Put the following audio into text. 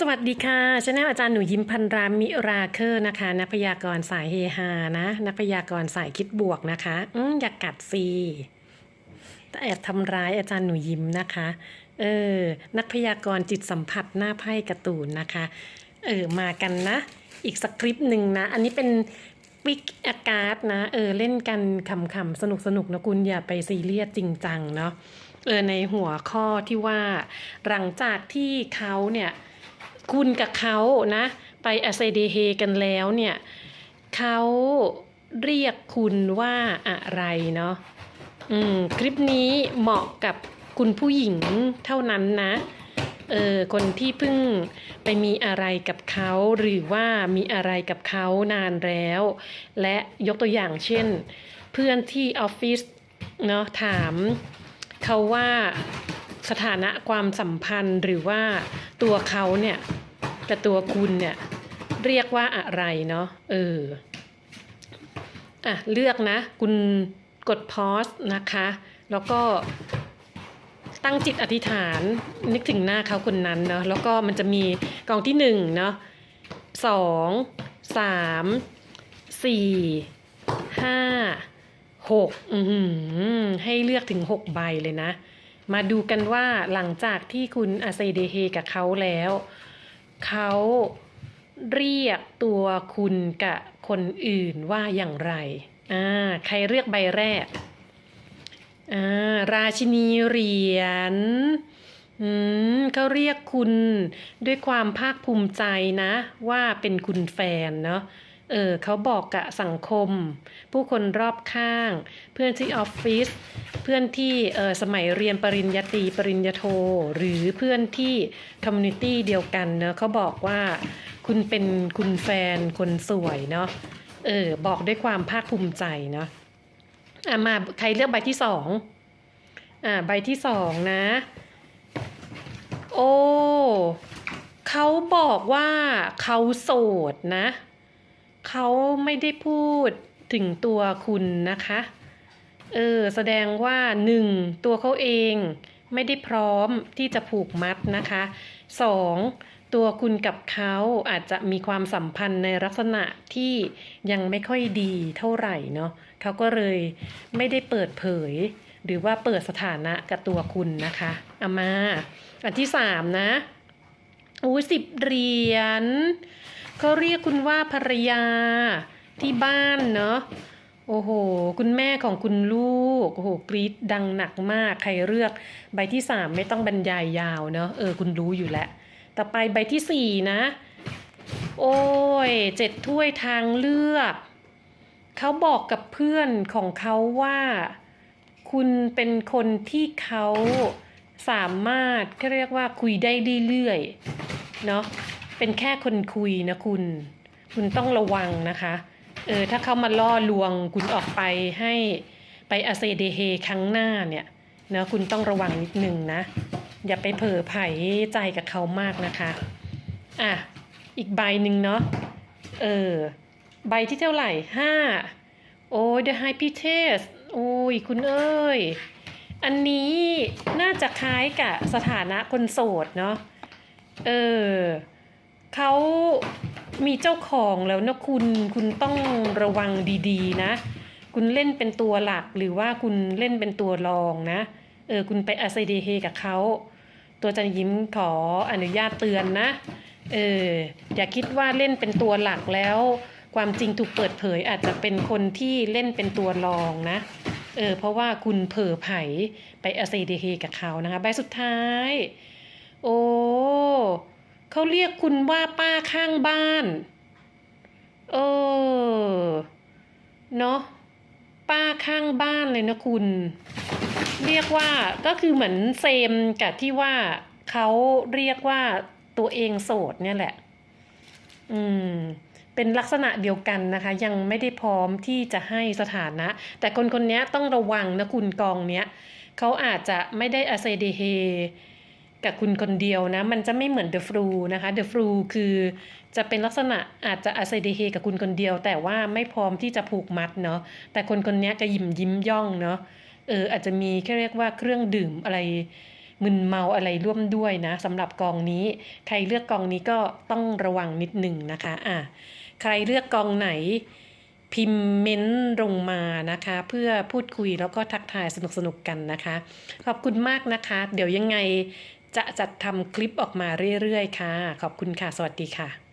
สวัสดีค่ะชาแนลอาจารย์หนูยิ้มพันรามิราเคอร์นะคะ นักพยากรณ์สายเฮฮานะ นักพยากรณ์สายคิดบวกนะคะอืมอยากกัดซีแต่แอบทำร้ายอาจารย์หนูยิ้มนะคะ เออ นักพยากรณ์จิตสัมผัสหน้าไพ่การ์ตูนนะคะ เออ มากันนะ อีกสคลิปหนึ่งนะ อันนี้เป็นปิกอากาศนะ เออ เล่นกันขำๆ สนุกๆนะคุณอย่าไปซีเรียสจริงจังเนาะ เออ ในหัวข้อที่ว่า หลังจากที่เขาเนี่ย คุณกับเขานะ ไปอาเซเดเฮกันแล้วเนี่ยเขาเรียกคุณว่าอะไรเนาะอืมคลิปนี้เหมาะกับคุณผู้หญิงเท่านั้นนะเออคนที่เพิ่งไปมีอะไรกับเขาหรือว่ามีอะไรกับเขานานแล้ว และยกตัวอย่างเช่น เพื่อนที่ออฟฟิศเนาะถามเขาว่า สถานะความสัมพันธ์หรือว่าตัวเขาเนี่ยกับตัวคุณเนี่ยเรียกว่าอะไรเนาะเอออะเลือกนะ คุณกดพอสนะคะ แล้วก็ตั้งจิตอธิษฐานนึกถึงหน้าเขาคนนั้นเนาะแล้วก็มันจะมีกองที่หนึ่งเนาะสองสามสี่ห้าหกอือหือให้เลือกถึงหกใบเลยนะ มาดูกันว่าหลังจากที่คุณอาเซเดเฮกับเขาแล้ว เขาเรียกตัวคุณกับคนอื่นว่าอย่างไร อ่า ใครเลือกใบแรก อ่า ราชินีเหรียญ อืมเขาเรียกคุณด้วยความภาคภูมิใจนะ ว่าเป็นคุณแฟนเนาะ เออเขาบอกกับสังคม ผู้คนรอบข้าง เพื่อนที่ออฟฟิศเพื่อนที่เออสมัยเรียนปริญญาตรีปริญญาโท หรือเพื่อนที่คอมมูนิตี้เดียวกันเนาะเขาบอกว่าคุณเป็นคุณแฟนคนสวยเนาะเออบอกด้วยความภาคภูมิใจเนาะอะมาใครเลือกใบที่สองอ่าใบที่สองนะ โอ้เขาบอกว่าเขาโสดนะ เขาไม่ได้พูดถึงตัวคุณนะคะ เออ แสดงว่าหนึ่งตัวเขาเองไม่ได้พร้อมที่จะผูกมัดนะคะสองตัวคุณกับเขาอาจจะมีความสัมพันธ์ในลักษณะที่ยังไม่ค่อยดีเท่าไหร่เนาะเขาก็เลยไม่ได้เปิดเผย หรือว่าเปิดสถานะกับตัวคุณนะคะเอามา อันที่สามนะอู้สิบเหรียญ เขาเรียกคุณว่าภรรยาที่บ้านเนาะโอ้โห คุณแม่ของคุณลูก โอ้โห กรี๊ดดังหนักมาก ใครเลือก ใบที่สามไม่ต้องบรรยายยาวเนอะเออ คุณรู้อยู่แล้ว ต่อไปใบที่สี่นะ โอ้ย เจ็ดถ้วยทางเลือก เขาบอกกับเพื่อนของเขาว่า คุณเป็นคนที่เขาสามารถเรียกว่าคุยได้เรื่อยๆ เนาะ เป็นแค่คนคุยนะคุณ คุณต้องระวังนะคะ เออ ถ้าเขามาล่อลวงคุณออกไปให้ไปอาเซเดเฮครั้งหน้าเนี่ยเนะคุณต้องระวังนิดนึงนะ อย่าไปเผลอไผ่ใจกับเขามากนะคะ อะ อีกใบหนึ่งเนาะ เออ ใบที่เท่าไหร่ห้าโอ้ย The High p i t e s โอ้ย คุณเอ้ย อันนี้น่าจะคล้ายกับสถานะคนโสดเนาะ เออ เขามีเจ้าของแล้วนะคุณคุณต้องระวังดีๆ นะ คุณเล่นเป็นตัวหลักหรือว่าคุณเล่นเป็นตัวรองนะ เออคุณไปอาเซเดเฮกับเขาตัวจันยิ้มขออนุญาตเตือนนะ เอออย่าคิดว่าเล่นเป็นตัวหลักแล้ว ความจริงถูกเปิดเผยอาจจะเป็นคนที่เล่นเป็นตัวรองนะ เออเพราะว่าคุณเผลอไผไปอาเซเดเฮกับเขานะคะใบสุดท้าย โอ้ เขาเรียกคุณว่าป้าข้างบ้าน เออ เนาะป้าข้างบ้านเลยนะคุณ เรียกว่าก็คือเหมือนเซมกับที่ว่าเขาเรียกว่าตัวเองโสดเนี่ยแหละ อืม เป็นลักษณะเดียวกันนะคะ ยังไม่ได้พร้อมที่จะให้สถานะ แต่คนคนนี้ต้องระวังนะคุณกองเนี้ยเขาอาจจะไม่ได้อาเซเดเฮ กับคุณคนเดียวนะ มันจะไม่เหมือนเดอะฟลูนะคะเดอะฟลูคือจะเป็นลักษณะอาจจะอาเซเดเฮกับคุณคนเดียว แต่ว่าไม่พร้อมที่จะผูกมัดเนาะแต่คนคนนี้จะยิ้มยิ้มย่องเนาะเอออาจจะมีแค่เรียกว่าเครื่องดื่มอะไรมึนเมาอะไรร่วมด้วยนะสำหรับกองนี้ ใครเลือกกองนี้ก็ต้องระวังนิดหนึ่งนะคะอะใครเลือกกองไหนพิมพ์เม้นต์ลงมานะคะ เพื่อพูดคุยแล้วก็ทักทายสนุกๆกันนะคะ ขอบคุณมากนะคะ เดี๋ยวยังไง จะจัดทำคลิปออกมาเรื่อยๆ ค่ะ ขอบคุณค่ะ สวัสดีค่ะ